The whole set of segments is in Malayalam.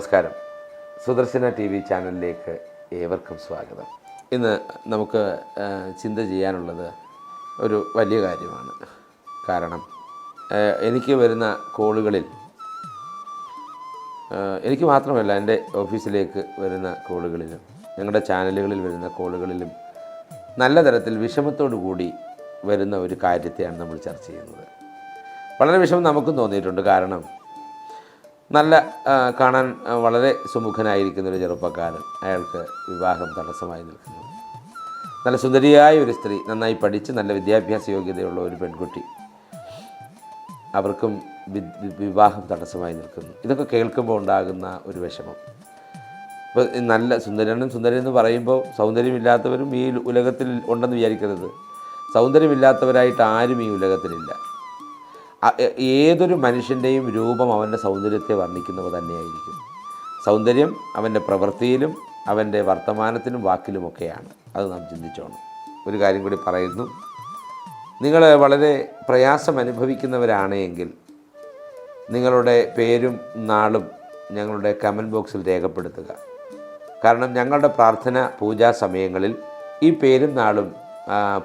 നമസ്കാരം. സുദർശന ടി വി ചാനലിലേക്ക് ഏവർക്കും സ്വാഗതം. ഇന്ന് നമുക്ക് ചിന്ത ചെയ്യാനുള്ളത് ഒരു വലിയ കാര്യമാണ്. കാരണം എനിക്ക് വരുന്ന കോളുകളിൽ എനിക്ക് മാത്രമല്ല എന്റെ ഓഫീസിലേക്ക് വരുന്ന കോളുകളിലും ഞങ്ങളുടെ ചാനലുകളിൽ വരുന്ന കോളുകളിലും നല്ല തരത്തിൽ വിഷമത്തോടു കൂടി വരുന്ന ഒരു കാര്യത്തെയാണ് നമ്മൾ ചർച്ച ചെയ്യുന്നത്. വളരെ വിഷമം നമുക്കും തോന്നിയിട്ടുണ്ട്. കാരണം നല്ല കാണാൻ വളരെ സുമുഖനായിരിക്കുന്ന ഒരു ചെറുപ്പക്കാരൻ. അയാൾക്ക് വിവാഹം തടസ്സമായി നിൽക്കുന്നു. നല്ല സുന്ദരിയായ ഒരു സ്ത്രീ നന്നായി പഠിച്ച് നല്ല വിദ്യാഭ്യാസ യോഗ്യതയുള്ള ഒരു പെൺകുട്ടി. അവർക്കും വിവാഹം തടസ്സമായി നിൽക്കുന്നു. ഇതൊക്കെ കേൾക്കുമ്പോൾ ഉണ്ടാകുന്ന ഒരു വിഷമം. ഇപ്പോൾ നല്ല സുന്ദരനും സുന്ദരൻ എന്ന് പറയുമ്പോൾ സൗന്ദര്യമില്ലാത്തവരും ഈ ഉലകത്തിൽ ഉണ്ടെന്ന് വിചാരിക്കരുത്. സൗന്ദര്യമില്ലാത്തവരായിട്ട് ആരും ഈ ഉലകത്തിലില്ല. ഏതൊരു മനുഷ്യന്റെയും രൂപം അവന്റെ സൗന്ദര്യത്തെ വർണിക്കുന്നവ തന്നെയായിരിക്കും. സൗന്ദര്യം അവന്റെ പ്രവൃത്തിയിലും അവന്റെ വർത്തമാനത്തിലും വാക്കിലുമൊക്കെയാണ് അത് നാം ചിന്തിച്ചോണം. ഒരു കാര്യം കൂടി പറയുന്നു. നിങ്ങൾ വളരെ പ്രയാസം അനുഭവിക്കുന്നവരാണ് എങ്കിൽ നിങ്ങളുടെ പേരും നാളും ഞങ്ങളുടെ കമന്റ് ബോക്സിൽ രേഖപ്പെടുത്തുക. കാരണം ഞങ്ങളുടെ പ്രാർത്ഥന പൂജാ സമയങ്ങളിൽ ഈ പേരും നാളും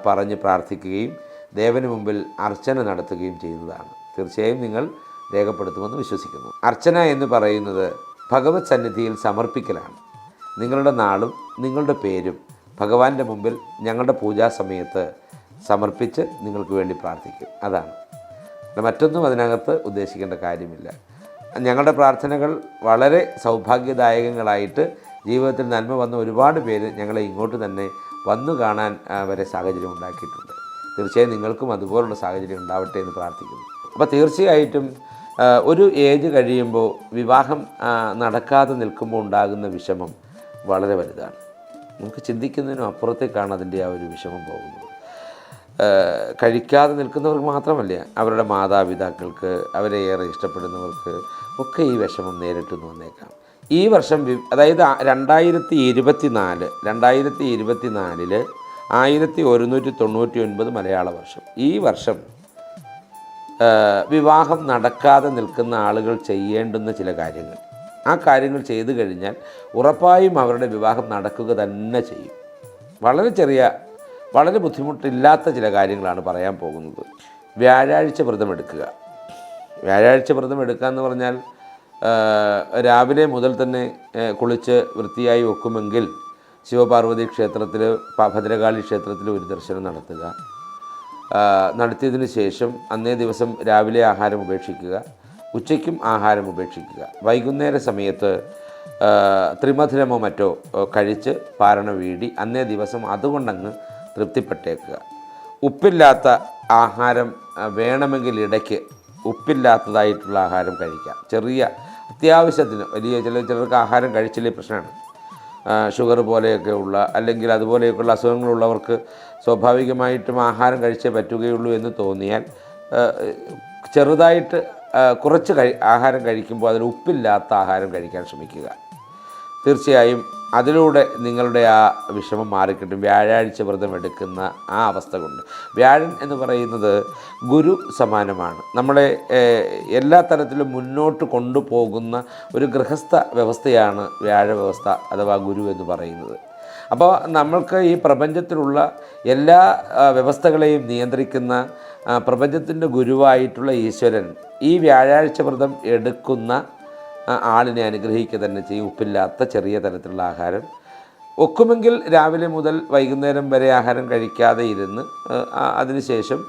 പറഞ്ഞ് പ്രാർത്ഥിക്കുകയും ദേവന് മുമ്പിൽ അർച്ചന നടത്തുകയും ചെയ്യുന്നതാണ്. തീർച്ചയായും നിങ്ങൾ രേഖപ്പെടുത്തുമെന്ന് വിശ്വസിക്കുന്നു. അർച്ചന എന്ന് പറയുന്നത് ഭഗവത് സന്നിധിയിൽ സമർപ്പിക്കലാണ്. നിങ്ങളുടെ നാളും നിങ്ങളുടെ പേരും ഭഗവാന്റെ മുമ്പിൽ ഞങ്ങളുടെ പൂജാ സമയത്ത് സമർപ്പിച്ച് നിങ്ങൾക്ക് വേണ്ടി പ്രാർത്ഥിക്കും. അതാണ്. മറ്റൊന്നും അതിനകത്ത് ഉദ്ദേശിക്കേണ്ട കാര്യമില്ല. ഞങ്ങളുടെ പ്രാർത്ഥനകൾ വളരെ സൗഭാഗ്യദായകങ്ങളായിട്ട് ജീവിതത്തിൽ നന്മ വന്ന ഒരുപാട് പേര് ഞങ്ങളെ ഇങ്ങോട്ട് തന്നെ വന്നു കാണാൻ വരെ സാഹചര്യം ഉണ്ടാക്കിയിട്ടുണ്ട്. തീർച്ചയായും നിങ്ങൾക്കും അതുപോലുള്ള സാഹചര്യം ഉണ്ടാവട്ടെ എന്ന് പ്രാർത്ഥിക്കുന്നു. അപ്പോൾ തീർച്ചയായിട്ടും ഒരു ഏജ് കഴിയുമ്പോൾ വിവാഹം നടക്കാതെ നിൽക്കുമ്പോൾ ഉണ്ടാകുന്ന വിഷമം വളരെ വലുതാണ്. നമുക്ക് ചിന്തിക്കുന്നതിനും അപ്പുറത്തേക്കാണ് അതിന്റെ ആ ഒരു വിഷമം പോകുന്നത്. കഴിക്കാതെ നിൽക്കുന്നവർക്ക് മാത്രമല്ല അവരുടെ മാതാപിതാക്കൾക്ക് അവരെ ഏറെ ഇഷ്ടപ്പെടുന്നവർക്ക് ഒക്കെ ഈ വിഷമം നേരിട്ട് വന്നേക്കാം. ഈ വർഷം അതായത് രണ്ടായിരത്തി ഇരുപത്തി നാല് രണ്ടായിരത്തി ഇരുപത്തി നാലിൽ ആയിരത്തി ഒരുന്നൂറ്റി തൊണ്ണൂറ്റി ഒൻപത് മലയാള വർഷം. ഈ വർഷം വിവാഹം നടക്കാതെ നിൽക്കുന്ന ആളുകൾ ചെയ്യേണ്ടുന്ന ചില കാര്യങ്ങൾ. ആ കാര്യങ്ങൾ ചെയ്തു കഴിഞ്ഞാൽ ഉറപ്പായും അവരുടെ വിവാഹം നടക്കുക തന്നെ ചെയ്യും. വളരെ ചെറിയ വളരെ ബുദ്ധിമുട്ടില്ലാത്ത ചില കാര്യങ്ങളാണ് പറയാൻ പോകുന്നത്. വ്യാഴാഴ്ച വ്രതം എടുക്കുക. വ്യാഴാഴ്ച വ്രതം എടുക്കുക എന്ന് പറഞ്ഞാൽ രാവിലെ മുതൽ തന്നെ കുളിച്ച് വൃത്തിയായി വെക്കുമെങ്കിൽ ശിവപാർവതി ക്ഷേത്രത്തിൽ ഭദ്രകാളി ക്ഷേത്രത്തിൽ ഒരു ദർശനം നടത്തുക. നടത്തിയതിന് ശേഷം അന്നേ ദിവസം രാവിലെ ആഹാരം ഉപേക്ഷിക്കുക. ഉച്ചയ്ക്കും ആഹാരം ഉപേക്ഷിക്കുക. വൈകുന്നേര സമയത്ത് ത്രിമധുരമോ മറ്റോ കഴിച്ച് പാരണ വീടി അന്നേ ദിവസം അതുകൊണ്ടങ്ങ് തൃപ്തിപ്പെട്ടേക്കുക. ഉപ്പില്ലാത്ത ആഹാരം വേണമെങ്കിൽ ഇടയ്ക്ക് ഉപ്പില്ലാത്തതായിട്ടുള്ള ആഹാരം കഴിക്കുക ചെറിയ അത്യാവശ്യത്തിന് വലിയ ചില ചിലർക്ക് ആഹാരം കഴിച്ചില്ലേ പ്രശ്നമാണ്. ഷുഗർ പോലെയൊക്കെ ഉള്ള അല്ലെങ്കിൽ അതുപോലെയൊക്കെയുള്ള അസുഖങ്ങളുള്ളവർക്ക് സ്വാഭാവികമായിട്ടും ആഹാരം കഴിച്ചേ പറ്റുകയുള്ളൂ എന്ന് തോന്നിയാൽ ചെറുതായിട്ട് കുറച്ച് കഴി ആഹാരം കഴിക്കുമ്പോൾ അതിൽ ഉപ്പില്ലാത്ത ആഹാരം കഴിക്കാൻ ശ്രമിക്കുക. തീർച്ചയായും അതിലൂടെ നിങ്ങളുടെ ആ വിഷമം മാറിക്കിട്ടും. വ്യാഴാഴ്ച വ്രതം എടുക്കുന്ന ആ അവസ്ഥ കൊണ്ട്. വ്യാഴൻ എന്ന് പറയുന്നത് ഗുരു സമാനമാണ്. നമ്മളെ എല്ലാ തരത്തിലും മുന്നോട്ട് കൊണ്ടുപോകുന്ന ഒരു ഗൃഹസ്ഥ വ്യവസ്ഥയാണ് വ്യാഴ വ്യവസ്ഥ അഥവാ ഗുരു എന്ന് പറയുന്നത്. അപ്പോൾ നമ്മൾക്ക് ഈ പ്രപഞ്ചത്തിലുള്ള എല്ലാ വ്യവസ്ഥകളെയും നിയന്ത്രിക്കുന്ന പ്രപഞ്ചത്തിന്റെ ഗുരുവായിട്ടുള്ള ഈശ്വരൻ ഈ വ്യാഴാഴ്ച വ്രതം എടുക്കുന്ന ആളിനെ അനുഗ്രഹിക്കുക തന്നെ ചെയ്യും. ഉപ്പില്ലാത്ത ചെറിയ തരത്തിലുള്ള ആഹാരം. ഒക്കുമെങ്കിൽ രാവിലെ മുതൽ വൈകുന്നേരം വരെ ആഹാരം കഴിക്കാതെ ഇരുന്ന് അതിനുശേഷം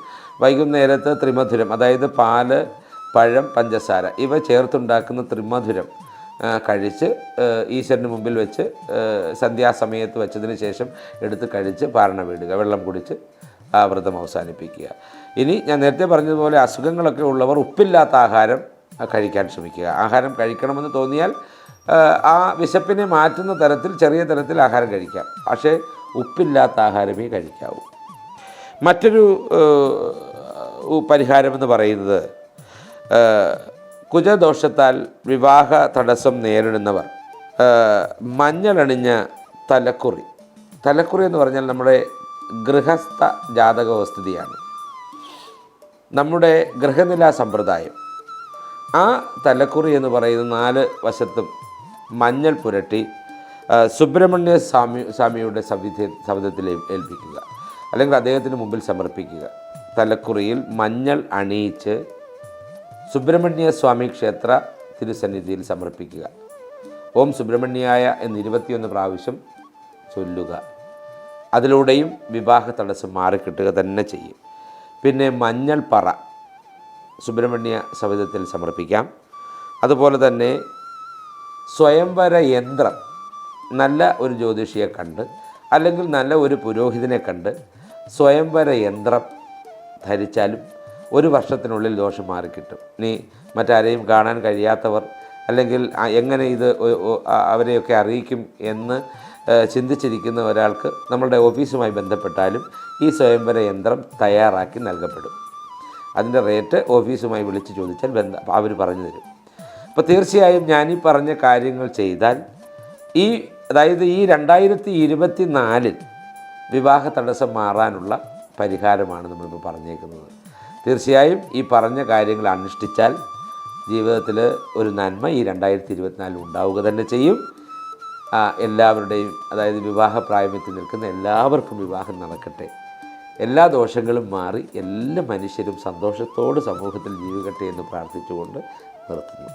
വൈകുന്നേരത്ത് ത്രിമധുരം അതായത് പാൽ പഴം പഞ്ചസാര ഇവ ചേർത്തുണ്ടാക്കുന്ന ത്രിമധുരം കഴിച്ച് ഈശ്വരന് മുമ്പിൽ വെച്ച് സന്ധ്യാസമയത്ത് വെച്ചതിന് ശേഷം എടുത്ത് കഴിച്ച് പാരണ വീടുക വെള്ളം കുടിച്ച് ആ വ്രതം അവസാനിപ്പിക്കുക. ഇനി ഞാൻ നേരത്തെ പറഞ്ഞതുപോലെ അസുഖങ്ങളൊക്കെ ഉള്ളവർ ഉപ്പില്ലാത്ത ആഹാരം കഴിക്കാൻ ശ്രമിക്കുക. ആഹാരം കഴിക്കണമെന്ന് തോന്നിയാൽ ആ, വിശപ്പിനെ മാറ്റുന്ന തരത്തിൽ ചെറിയ തരത്തിൽ ആഹാരം കഴിക്കാം. പക്ഷേ ഉപ്പില്ലാത്ത ആഹാരമേ കഴിക്കാവൂ. മറ്റൊരു പരിഹാരമെന്ന് പറയുന്നത് കുജദോഷത്താൽ വിവാഹ തടസ്സം നേരിടുന്നവർ മഞ്ഞളണിഞ്ഞ തലക്കുറി. തലക്കുറി എന്ന് പറഞ്ഞാൽ നമ്മുടെ ഗൃഹസ്ഥ ജാതകവസ്ഥിതിയാണ്. നമ്മുടെ ഗൃഹനില സമ്പ്രദായം. ആ തലക്കുറി എന്ന് പറയുന്ന നാല് വശത്തും മഞ്ഞൾ പുരട്ടി സുബ്രഹ്മണ്യ സ്വാമി സ്വാമിയുടെ സവിധ ഏൽ- ഏൽപ്പിക്കുക. അല്ലെങ്കിൽ അദ്ദേഹത്തിന് മുമ്പിൽ സമർപ്പിക്കുക. തലക്കുറിയിൽ മഞ്ഞൾ അണിയിച്ച് സുബ്രഹ്മണ്യ സ്വാമി ക്ഷേത്ര തിരുസന്നിധിയിൽ സമർപ്പിക്കുക. ഓം സുബ്രഹ്മണ്യായ എന്ന് ഇരുപത്തിയൊന്ന് പ്രാവശ്യം ചൊല്ലുക. അതിലൂടെയും വിവാഹ തടസ്സം മാറിക്കിട്ടുക തന്നെ ചെയ്യും. പിന്നെ മഞ്ഞൾ പറ. സുബ്രഹ്മണ്യ സവിധത്തിൽ സമർപ്പിക്കാം. അതുപോലെ തന്നെ സ്വയംവര യന്ത്രം നല്ല ഒരു ജ്യോതിഷിയെ കണ്ട് അല്ലെങ്കിൽ നല്ല ഒരു പുരോഹിതനെ കണ്ട് സ്വയംവര യന്ത്രം ധരിച്ചാലും ഒരു വർഷത്തിനുള്ളിൽ ദോഷം മാറിക്കിട്ടും ഇനി മറ്റാരെയും കാണാൻ കഴിയാത്തവർ അല്ലെങ്കിൽ എങ്ങനെ ഇത് അവരെയൊക്കെ അറിയിക്കും എന്ന് ചിന്തിച്ചിരിക്കുന്ന ഒരാൾക്ക് നമ്മളുടെ ഓഫീസുമായി ബന്ധപ്പെട്ടാലും ഈ സ്വയംവര യന്ത്രം തയ്യാറാക്കി നൽകപ്പെടും. അതിന്റെ റേറ്റ് ഓഫീസുമായി വിളിച്ച് ചോദിച്ചാൽ ബന്ധം അവർ പറഞ്ഞു തരും. അപ്പോൾ തീർച്ചയായും ഈ പറഞ്ഞ കാര്യങ്ങൾ ചെയ്താൽ ഈ അതായത് ഈ രണ്ടായിരത്തി ഇരുപത്തി നാലിൽ വിവാഹ തടസ്സം മാറാനുള്ള പരിഹാരമാണ് നമ്മളിപ്പോൾ പറഞ്ഞേക്കുന്നത്. തീർച്ചയായും ഈ പറഞ്ഞ കാര്യങ്ങൾ അനുഷ്ഠിച്ചാൽ ജീവിതത്തിൽ ഒരു നന്മ ഈ രണ്ടായിരത്തി ഇരുപത്തിനാലിൽ ഉണ്ടാവുക തന്നെ ചെയ്യും. എല്ലാവരുടെയും അതായത് വിവാഹ പ്രായമത്തിൽ നിൽക്കുന്ന എല്ലാവർക്കും വിവാഹം നടക്കട്ടെ. എല്ലാ ദോഷങ്ങളും മാറി എല്ലാ മനുഷ്യരും സന്തോഷത്തോട് സമൂഹത്തിൽ ജീവിക്കട്ടെ എന്ന് പ്രാർത്ഥിച്ചുകൊണ്ട് നിർത്തുന്നു.